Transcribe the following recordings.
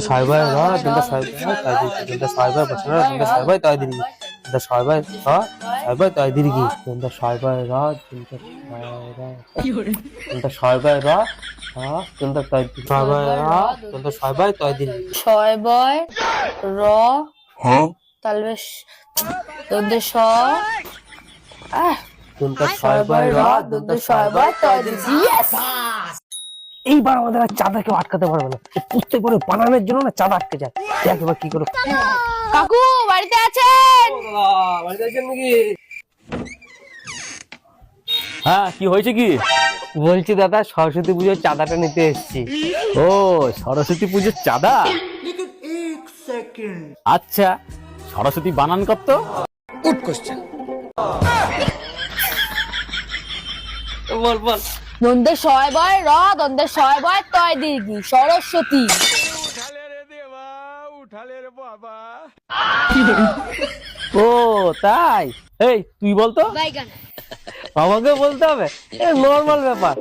ছয় ভাই র তিনটা দিদি তিনটা ছয় বছর তিনটা ভাই তাই দিদি তিনটা ছয় র ভাই তাই দিদি তিনটা ছয় র তিনটা তিনটা ভাই র তিনটা তাই ভাই র তিনটা ভাই তাই ছয় বয় র তাহলে দন্তে স আহ, তিনটা ছয় র তিনটা ভাই তাই দিদি এইবার আমাদের আর চাঁদা কেউ আটকাতে পারবে না। এই প্রত্যেক করে বানানোর জন্য না চাঁদা আটকে যায়। দেখ এবার কি করে কাকু বাড়িতে আছেন? নাকি? হ্যাঁ কি হয়েছে কি? বলছি দাদা সরস্বতী পুজোর চাঁদাটা নিতে এসেছি। ও সরস্বতী পুজোর চাঁদা? আচ্ছা সরস্বতী বানান কত বল বল। দন্তে ছয় বয় র দন্তে ছয় বয় তয় দীর্ঘি সরস্বতী। ও তাই? এই তুই বলতো? আমাকে বলতে হবে? এ নর্মাল ব্যাপার।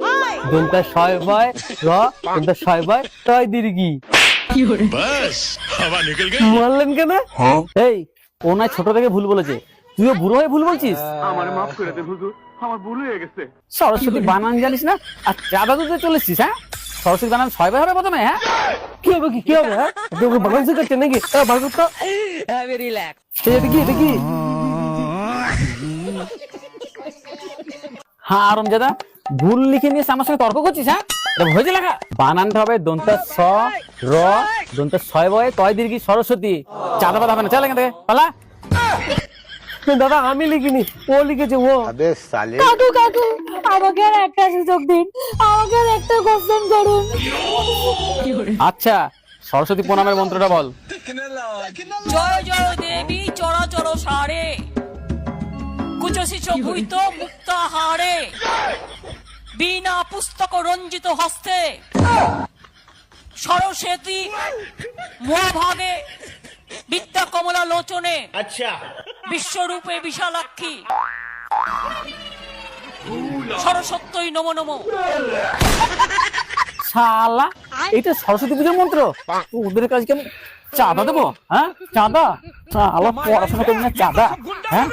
দুনটা ছয় বয় র দুনটা ছয় বয় তয় দীর্ঘি। মারলেন কেন? এই ও ছোট থেকে ভুল বলেছে। তুইও বুড়ো হয়ে ভুল বলছিস? আমার মাফ করে দে হুজুর। আমার ভুল হয়ে গেছে। সরস্বতী বানান জানিস না? আর চাঁদা চলেছিস হ্যাঁ? সরস্বতী বানান ছয় হবে প্রথমে হ্যাঁ? কি হবে কি? কি হবে হ্যাঁ? শিখাচ্ছে নাকি? হ্যাঁ এটা কি এটা কি? হ্যাঁ আরম দাদা ভুল লিখে নিয়ে আমার সঙ্গে তর্ক করছিস হ্যাঁ? হয়েছে লেখা। বানানটা হবে দন্তা স র দন্তা ছয় বয় তয় দীর্ঘি সরস্বতী। চাঁদা পাতা হবে না চল এখান থেকে পালা। দাদা আমি লিখিনি ও লিখেছে ও। কাকু কাকু আমাকে আর একটা সুযোগ দিন আমাকে আর একটা কোশ্চেন করুন। আচ্ছা সরস্বতী প্রণামের মন্ত্রটা বল। জয় জয় দেবী চরাচর সারে। ভূত মুক্তাহারে বিনা পুস্তক রঞ্জিত হস্তে। সরস্বতী মহাভাগে বিদ্যা কমলা লোচনে। আচ্ছা। বিশ্বরূপে বিশালাক্ষী। সরস্বত্যই নম নম। শালা এটা সরস্বতী পুজোর মন্ত্র। ওদের কাছে কেন চাঁদা দেবো? হ্যাঁ? চাঁদা? শালা, পড়াশোনা করবি না, চাঁদা? হ্যাঁ?